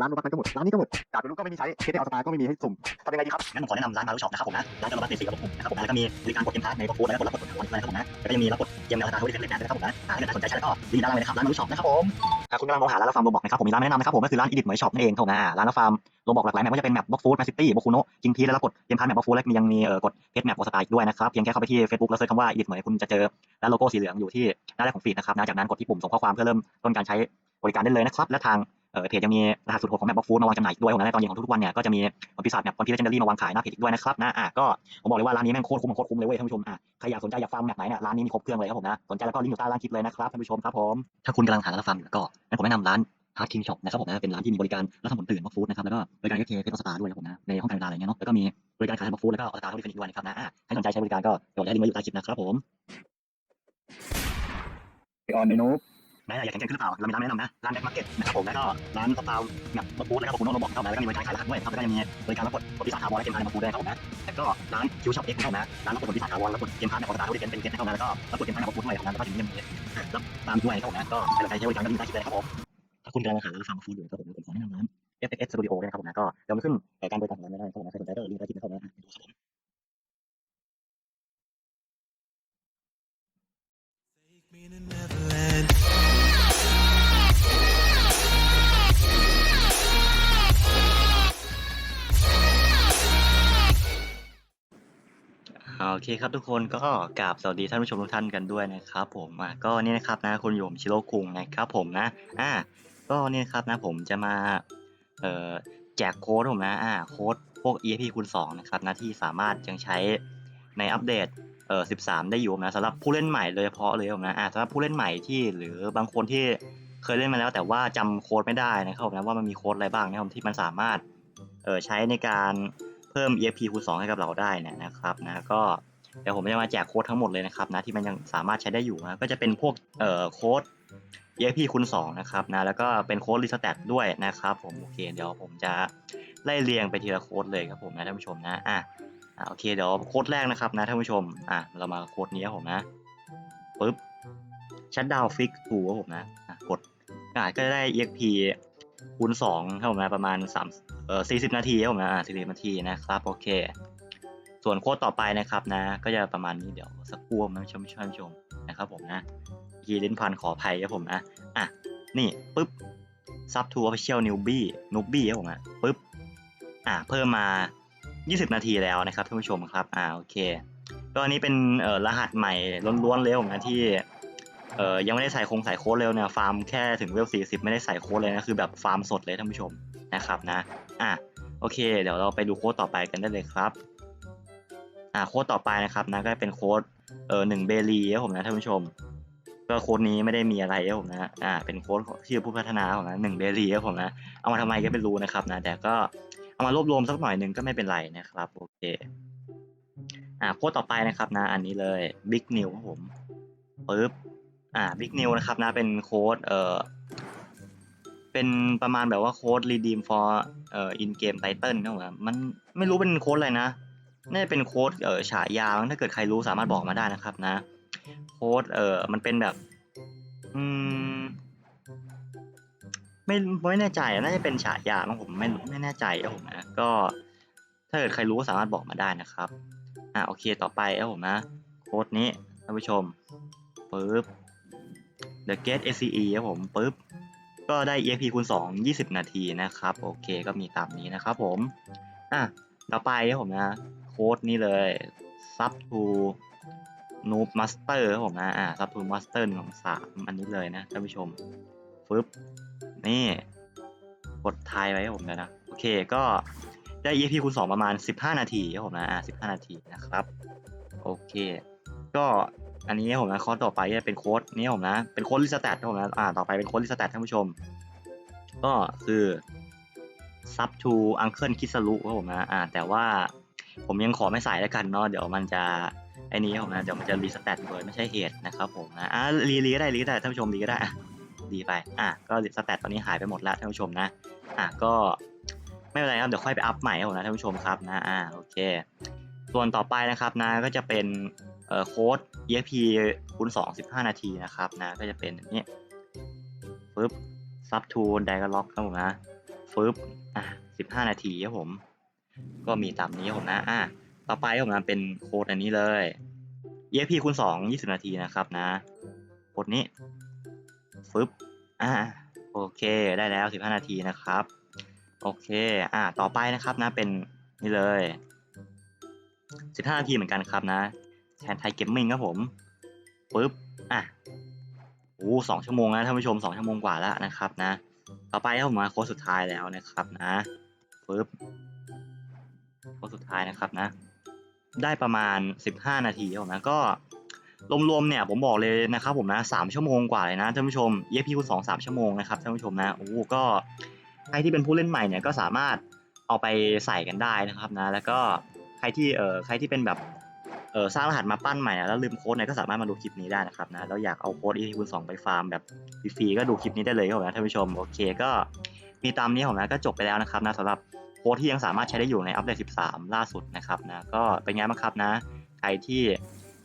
ร้านโรบัสมันก็หมด ร้านนี้ก็หมดดาบเป็นลูกก็ไม่มีใช้เคสเอาสตาร์ก็ไม่มีให้สุ่มทำยังไงดีครับ งั้นผมขอแนะนำร้านมาร์ช็อปนะครับผมนะ ร้านจะรับในสีกับผมนะครับผมนะแล้วก็มีบริการกดเกมพาร์ทในบล็อกโค้ดแล้วก็กดรับกดกดอะไรนะครับผมนะ แล้วก็ยังมีรับกดเกมในราคาทวิตเฟซนะครับผมนะอ่าถ้าเกิดสนใจใช้แล้วก็ลิงก์ด้านล่างเลยนะครับ ร้านมาร์ช็อปนะครับผมอ่าคุณกำลังมองหาร้านรับฟาร์มโรบอกนะครับผมมีร้านแนะนำนะครับผมก็คือร้านอีดิทเหมยช็อปนั่นเองครับผมนะอ่าร้านรับฟาร์มโรบอกหลากหลายแมปก็จะเป็นแมปบล็อกฟูดแมปซิตี้บล็อกคูโนจิงพีแล้วก็กดเกมพาร์ทแมปบล็อกฟูดแล้วยังมีเอ่อกดเพจแมปกดสไตล์อีกด้วยนะครับเพียงแค่เข้าไปที่ Facebook แล้วเซิร์ชคำว่าอีดิทเหมยคุณจะเจอและโลโก้สีเหลืองอยู่ที่หน้าแรกของฟีดนะครับนะจากนั้นกดที่ปุ่มส่งข้อความเพื่อเริ่มต้นการใช้บริการได้เลยนะครับและทาง เอ่อเพจยังมีรหัสสุดโหดของแมปบล็อกฟูดมาวางจำหน่ายอีกด้วยผมนะในตอนเย็นของทุกๆวันเนี่ยก็จะมีวันพิศาจแมปวันพีเลเจนดารี่มาวางขายหน้าเพจอีกด้วยนะครับนะอะก็ผมบอกเลยว่าร้านนี้แม่งโคตรคุ้มโคตรคุ้มเลยเว้ยท่านผู้ชมอะใครอยากสนใจอยากฟาร์มแมปไหนเนี่ยร้านนี้มีครบเครื่องเลยครับผมนะสนใจแล้วก็ลิงก์อยู่ใต้ล่างคลิปเลยนะครับท่านผู้ชมครับผมถ้าคุณกำลังหาร้านฟาร์มอยู่ก็งั้นผมแนะนำร้านฮาร์ดคิงช็อปนะครับผมนะเป็นร้านที่มีบริการรับทำผลตื่นบล็อกฟู้ดนะครับแล้วก็บริการเอฟเคเพจสตาร์ด้วยครับผมนะในห้องการเวลาอะไรเงี้ยเนาะแล้วก็มีบริการขายบล็อกฟู้ดแล้วก็ออสตาร์ด้วยเป็นอีกด้วยนะครับนะอะถ้าสนใจใช้บริการก็เดี๋ยวจะให้ลิงก์ไว้อยู่ใต้คลิปนะครับผมออนไอ โนนะอยากแข่งขันขึ้นหรือเปล่าเรามีร้านแนะนำนะร้านแบ็คมาร์เก็ตนะครับผมแล้วก็ร้านสตาร์แบบบล็อกฟู้ดแล้วก็บล็อกฟู้ดโน้ตบอกเข้ามาแล้วก็มีบริการขายรหัสด้วยครับแล้วก็ยังมีบริการรับกดกดที่สาขาบอลและเกมพาร์ทในบล็อกฟู้ดด้วยครับผมนะแล้วก็ร้านคิวช็อปเอ็กซ์นะครับนะร้านรับกดที่สาขาบอลแล้วกดเกมพาร์ทในออสตาร์ด้วยเป็นเกมนะครับนะแล้วก็รับกดเกมพาร์ทในบล็อกฟู้ดด้วยครับนะแล้วก็ถึงยังมีรับตามด้วยครับผมนะก็ใครสนใจใช้บริการก็ลิงก์ใต้คลิปเลยครับผมถ้าคุณกำลังหาร้านฟาร์มฟู้ดอยู่ครับผมผมขอแนะนำร้าน FX Studio นะครับผมนะก็เดี๋ยวมาขึ้นการบริการของร้านได้นะครับผมนะใครสนใจก็ลิงก์ใต้คลิปนะครับนะอะดูครับผม Take me โอเคครับทุกคนก็กราบสวัสดีท่านผู้ชมทุกท่านกันด้วยนะครับผมอะก็นี่นะครับนะคุณโยมชิโร่คุงนะครับผมนะอะก็นี่นะครับนะผมจะมาเอ่อแจกโค้ดผมนะอะโค้ดพวก EAP คูณ2นะครับนะที่สามารถยังใช้ในอัปเดตเอ่อ13 ได้อยู่นะสำหรับผู้เล่นใหม่โดยเฉพาะเลยผมนะอะสำหรับผู้เล่นใหม่ที่หรือบางคนที่เคยเล่นมาแล้วแต่ว่าจำโค้ดไม่ได้นะครับผมนะว่ามันมีโค้ดอะไรบ้างนะครับที่มันสามารถเอ่อใช้ในการ เพิ่ม EAP คูณ2ให้กับเราได้นยนะครับนะก็เดี๋ยวผมจะมาแจกโค้ดทั้งหมดเลยนะครับนะที่มันยังสามารถใช้ได้อยู่นะก็จะเป็นพวกเอ่อโค้ด EXP คูณ2นะครับนะแล้วก็เป็นโค้ดรีสแตทด้วยนะครับผมโอเคเดี๋ยวผมจะไล่เรียงไปทีละโค้ดเลยครับผมนะท่านผู้ชมนะอะอะโอเคเดี๋ยวโค้ดแรกนะครับนะท่านผู้ชมอะเรามาโค้ดนี้ครับผมนะปึ๊บชัดดาวฟิกทูครับผมนะอะกดอะก็ได้ EXP คูณ2ครับผมนะประมาณ3เอ่อ40นาทีครับผมนะอะ40นาทีนะครับโอเค ส่วนโค้ดต่อไปนะครับนะ ก็จะประมาณนี้เดี๋ยวสักครู่นะชมชมชมนะครับผมนะยีลิ้นพันขออภัยครับผมนะอะนี่ปุ๊บซับทูออฟฟิเชียลนิวบี้นูบี้ครับผมนะปุ๊บอะเพิ่มมา 20 นาทีแล้วนะครับท่านผู้ชมครับอ่าโอเคก็อันนี้เป็นเอ่อรหัสใหม่ล้วนๆเลยผมนะที่ เออยังไม่ได้ใส่โครงใส่โค้ดเร็วเนี่ยฟาร์มแค่ถึงเวล40ไม่ได้ใส่โค้ดเลยนะคือแบบฟาร์มสดเลยท่านผู้ชมนะครับนะอะโอเค เดี๋ยวเราไปดูโค้ดต่อไปกันได้เลยครับอ่าโค้ดต่อไปนะครับนะก็เป็นโค้ดเออหนึ่งเบลีครับผมนะท่านผู้ชมก็โค้ดนี้ไม่ได้มีอะไรครับผมนะอ่าเป็นโค้ดชื่อผู้พัฒนาของนะหนึ่งเบลีครับผมนะเอามาทำไมก็ไม่รู้นะครับนะแต่ก็เอามารวบรวมสักหน่อยหนึ่งก็ไม่เป็นไรนะครับโอเคอ่าโค้ดต่อไปนะครับนะอันนี้เลย Big New ครับผมปึ๊บ อ่า Big New นะครับนะเป็นโค้ดเอ่อเป็นประมาณแบบว่าโค้ด redeem for เอ่อ in game title ครับมนะมันไม่รู้เป็นโค้ดอะไรนะน่าจะเป็นโค้ดเอ่อฉายามั้งถ้าเกิดใครรู้สามารถบอกมาได้นะครับนะ โค้ดเอ่อมันเป็นแบบอืมไม่ไม่แน่ใจน่าจะเป็นฉายามั้งผมไม่ไม่แน่ใจครับผมนะก็ ถ้าเกิดใครรู้สามารถบอกมาได้นะครับอ่าโอเคต่อไปครับผมนะ โค้ดนี้ท่านผู้ชมปึ๊บ The Gate SCE ครับผมปึ๊บ ก็ได้ EXP คูณ2 20 นาทีนะครับ โอเคก็มีตามนี้นะครับผม อะต่อไปครับผมนะ โค้ดนี้เลย sub to noob master ครับผมนะอ่า sub to master ของสามอันนี้เลยนะท่านผู้ชมฟึบนี่กดทายไว้ครับผมนะนะ โอเคก็ได้ EXP คูณ2ประมาณ 15 นาทีครับผมนะอ่า15 นาทีนะครับ โอเค ก็ อันนี้ผมนะโค้ดต่อไปจะเป็นโค้ดนี้ครับผมนะ เป็นโค้ดลิสแตทผมนะ อ่า ต่อไปเป็นโค้ดลิสแตทท่านผู้ชม ก็คือซับทูอังเคิลคิสรุครับผมนะ อ่า แต่ว่าผมยังขอไม่ใส่แล้วกันเนาะ เดี๋ยวมันจะไอ้นี้ผมนะ เดี๋ยวมันจะรีสแตทโดยไม่ใช่เหตุนะครับผมนะ อ่ารีรีก็ได้รีก็ได้ท่านผู้ชมรีก็ได้ดีไป อะ ก็สแตทตอนนี้หายไปหมดแล้วท่านผู้ชมนะ อะ ก็ไม่เป็นไรครับ เดี๋ยวค่อยไปอัพใหม่ครับผมนะท่านผู้ชมครับนะ อ่า โอเค ส่วนต่อไปนะครับนะ ก็จะเป็นเอ่อโค้ด EXP คูณ2 15 นาทีนะครับนะก็จะเป็นอย่างนี้ปึ๊บซับทูไดอะล็อกครับผมนะฟึบอะสิบห้านาทีครับผม ก็มีตามนี้ครับผมนะอะต่อไปผมนะเป็นโค้ดอันนี้เลย EXP คูณสองยี่สิบนาทีนะครับนะโค้ดนี้ฟึบอ่าโอเคได้แล้วสิบห้านาทีนะครับโอเค อ่า ต่อไปนะครับนะ เป็นนี่เลยสิบห้านาทีเหมือนกันครับนะ แทนไทยเกมมิ่งครับผมปึ๊บอะโอ้สองชั่วโมงนะท่านผู้ชมสองชั่วโมงกว่าแล้วนะครับนะ ต่อไปครับผมมาโค้ดสุดท้ายแล้วนะครับนะปึ๊บโค้ดสุดท้ายนะครับนะ ได้ประมาณ 15 นาทีครับผมนะก็รวมๆเนี่ยผมบอกเลยนะครับผมนะ3ชั่วโมงกว่าเลยนะท่านผู้ชม EXP คูณ2 3ชั่วโมงนะครับท่านผู้ชมนะโอ้ก็ใครที่เป็นผู้เล่นใหม่เนี่ยก็สามารถเอาไปใส่กันได้นะครับนะ แล้วก็ใครที่เออใครที่เป็นแบบ เออสร้างรหัสมาปั้นใหม่แล้วลืมโค้ดเนี่ยก็สามารถมาดูคลิปนี้ได้นะครับนะแล้วอยากเอาโค้ด EXP คูณ2ไปฟาร์มแบบฟรีๆก็ดูคลิปนี้ได้เลยครับผมนะท่านผู้ชมโอเคก็มีตามนี้ผมนะก็จบไปแล้วนะครับนะสำหรับโค้ดที่ยังสามารถใช้ได้อยู่ในอัปเดต 13 ล่าสุดนะครับนะก็เป็นไงบ้างครับนะ ใครที่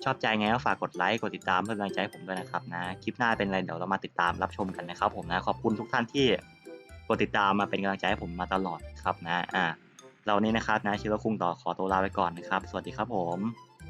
ชอบใจไงก็ฝากกดไลค์กดติดตามเพื่อเป็นกำลังใจให้ผมด้วยนะครับนะคลิปหน้าเป็นอะไรเดี๋ยวเรามาติดตามรับชมกันนะครับผมนะขอบคุณทุกท่านที่กดติดตามมาเป็นกำลังใจให้ผมมาตลอดครับนะอ่าเรานี่นะครับนะชิโรคุงต่อขอตัวลาไปก่อนนะครับ สวัสดีครับผม